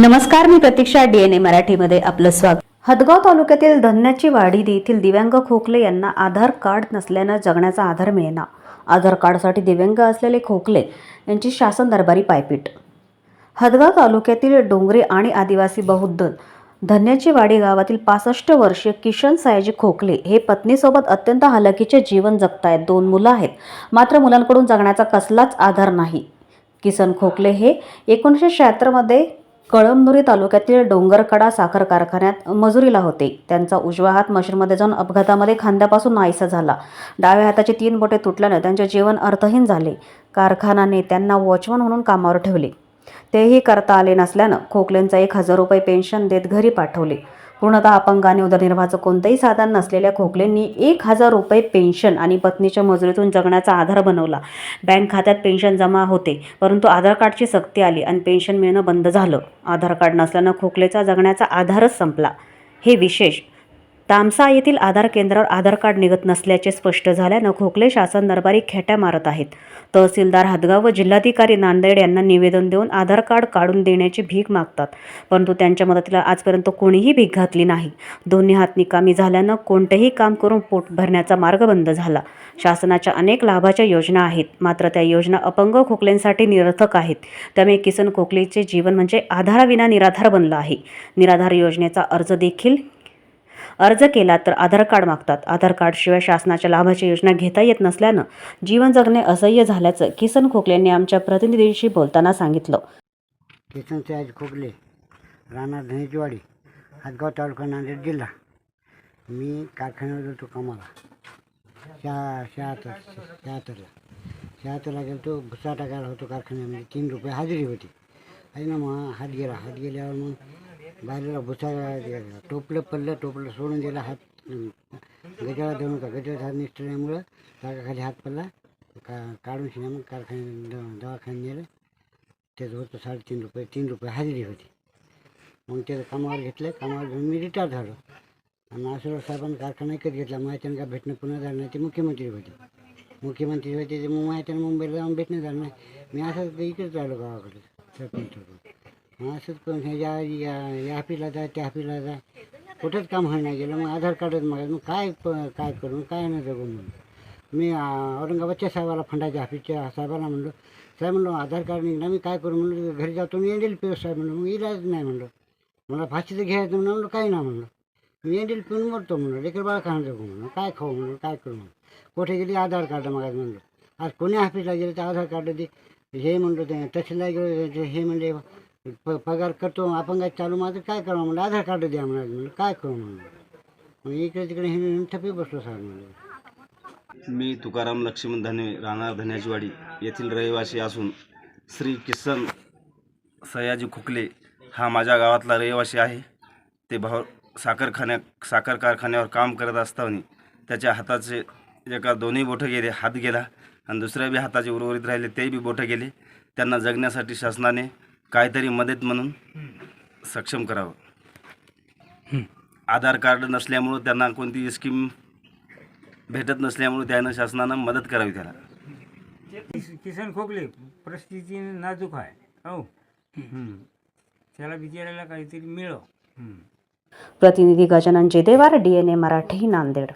नमस्कार मी प्रतीक्षा डीएनए मराठीमध्ये आपलं स्वागत. हदगाव तालुक्यातील धन्याची वाडी येथील दिव्यांग खोकले यांना आधार कार्ड नसल्यानं जगण्याचा आधार मिळेना. आधार कार्डसाठी दिव्यांग असलेले खोकले यांची शासन दरबारी पायपीट. हदगाव तालुक्यातील डोंगरी आणि आदिवासी बहुद्दल धन्याची वाडी गावातील पासष्ट वर्षीय किशन सयाजी खोकले हे पत्नीसोबत अत्यंत हलकीचे जीवन जगतायत. दोन मुलं आहेत. मात्र मुलांकडून जगण्याचा कसलाच आधार नाही. किसन खोकले हे एकोणीसशे शहात्तरमध्ये कळमनुरी तालुक्यातील डोंगरकडा साखर कारखान्यात मजुरीला होते. त्यांचा उजवा हात मशीनमध्ये जाऊन अपघातामध्ये खांद्यापासून नाहीसा झाला. डाव्या हाताची तीन बोटे तुटल्यानं त्यांचे जीवन अर्थहीन झाले. कारखानाने त्यांना वॉचमन म्हणून कामावर ठेवले. तेही करता आले नसल्यानं खोकलेंचा एक हजार रुपये पेन्शन देत घरी पाठवले. पूर्णतः अपंग आणि उदरनिर्वाहाचं कोणतंही साधन नसलेल्या खोकलेंनी एक हजार रुपये पेन्शन आणि पत्नीच्या मजुरीतून जगण्याचा आधार बनवला. बँक खात्यात पेन्शन जमा होते परंतु आधार कार्डची सक्ती आली आणि पेन्शन मिळणं बंद झालं. आधार कार्ड नसल्यानं खोकलेचा जगण्याचा आधारच संपला. हे विशेष तामसा येथील आधार केंद्रावर आधार कार्ड निघत नसल्याचे स्पष्ट झाल्यानं खोकले शासन दरबारी खेट्या मारत आहेत. तहसीलदार हदगाव व जिल्हाधिकारी नांदेड यांना निवेदन देऊन आधार कार्ड काढून देण्याची भीक मागतात. परंतु त्यांच्या मदतीला आजपर्यंत कोणीही भीक घातली नाही. दोन्ही हात निकामी झाल्यानं कोणतेही काम करून पोट भरण्याचा मार्ग बंद झाला. शासनाच्या अनेक लाभाच्या योजना आहेत. मात्र त्या योजना अपंग खोकल्यांसाठी निरर्थक आहेत. त्यामुळे किसन खोकलेचे जीवन म्हणजे आधाराविना निराधार बनलं आहे. निराधार योजनेचा अर्ज देखील अर्ज केला तर आधार कार्ड मागतात. आधार कार्डशिवाय शासनाच्या लाभाची योजना घेता येत नसल्यानं जीवन जगणे असह्य झाल्याचं किसन खोकले यांनी आमच्या प्रतिनिधीशी बोलताना सांगितलं. किसनचे आज खोकले राहणार धनेजवाडी हातगाव तालुका नांदेड जिल्हा. मी कारखान्यावर गेलो कामाला. शहा शहात्तर शहात्तरला शहात्तरला गेलो तो भुसा टाकायला होतो कारखान्यामध्ये. तीन रुपये हजेरी होती. आहे ना मग हात गेला. हात गेल्यावर मग बाहेरला भुसा गेला. टोपलं पडलं टोपलं सोडून दिला हात गजाला देऊन का गजाचा हात निसटल्यामुळं जागाखाली हात पडला. का काढून शिना मग कारखान्या द- दवाखान्यात नेलं. त्याचं होतं साडेतीन रुपये तीन रुपये हजेरी होती. मग त्याचं कामावर घेतलं कामावर घेऊन मी रिटायर झालो. आणि असं साहेबांनी कारखाना एकच घेतला. माहितीनं का भेटणं पुन्हा झालं नाही ते मुख्यमंत्री होते. मुख्यमंत्री होते ते मग माहितीनं मुंबईला जाऊन भेटणं झालं नाही. मी असं इकडेच राहिलो गावाकडे. सरपंच असंच पण हे या या या हापीला जा त्या हॅपीला जा. कुठंच काम होईना गेलं. मग आधार कार्डच मागायचं मग काय प- काय करू? काय नाही जगून म्हणलं. मी औरंगाबादच्या साहेबाला फंडाच्या हॅपीच्या साहेबाला म्हणलो साहेब म्हणलो आधार कार्ड निघणार मी काय करू? म्हणलं घरी जातो मी एंडेल पिऊ साहेब म्हणलो. मग इलाज नाही म्हणलं. मला फाशीचं घ्यायचं म्हणलं म्हणलं काही नाही म्हणलं. मी एंडेल पिऊन मरतो म्हणलं. लेकर बाळा खाणं जगू म्हणलं. काय खाऊ म्हणलं काय करू म्हणलं. कुठे गेली? आधार कार्ड मागायचं म्हणलं. आज कोणी ऑफिसला गेलं तर आधार कार्ड दे. हे म्हणलं ते तहसीलला गेलो ते हे म्हणले प पगार करतो काय चालू माझं काय करावं म्हणलं? आधार कार्ड द्या म्हणाले म्हणलं काय करू म्हणलं? मग इकडे तिकडे हे ठपी बसलो साहेब म्हणलं. मी तुकाराम लक्ष्मण धने राहणार धन्याचीवाडी येथील रहिवासी असून श्री किसन सयाजी खुकले हा माझ्या गावातला रहिवासी आहे. ते भाव साखरखान्या साखर कारखान्यावर काम करत असताना त्याच्या हाताचे एका दोन्ही बोटं गेले हात गेला आणि दुसऱ्या बी हाताचे उर्वरित राहिले ते बी बोटं गेले. त्यांना जगण्यासाठी शासनाने काहीतरी मदत म्हणून सक्षम करावं. आधार कार्ड नसल्यामुळं त्यांना कोणती स्कीम भेटत नसल्यामुळे त्यानं शासनानं मदत करावी त्याला. किस- किसन खोकले परिस्थिती नाजूक आहे. हो. त्याला बिचारायला काहीतरी मिळव. प्रतिनिधी गजानन जेदेवार डीएनए मराठी नांदेड.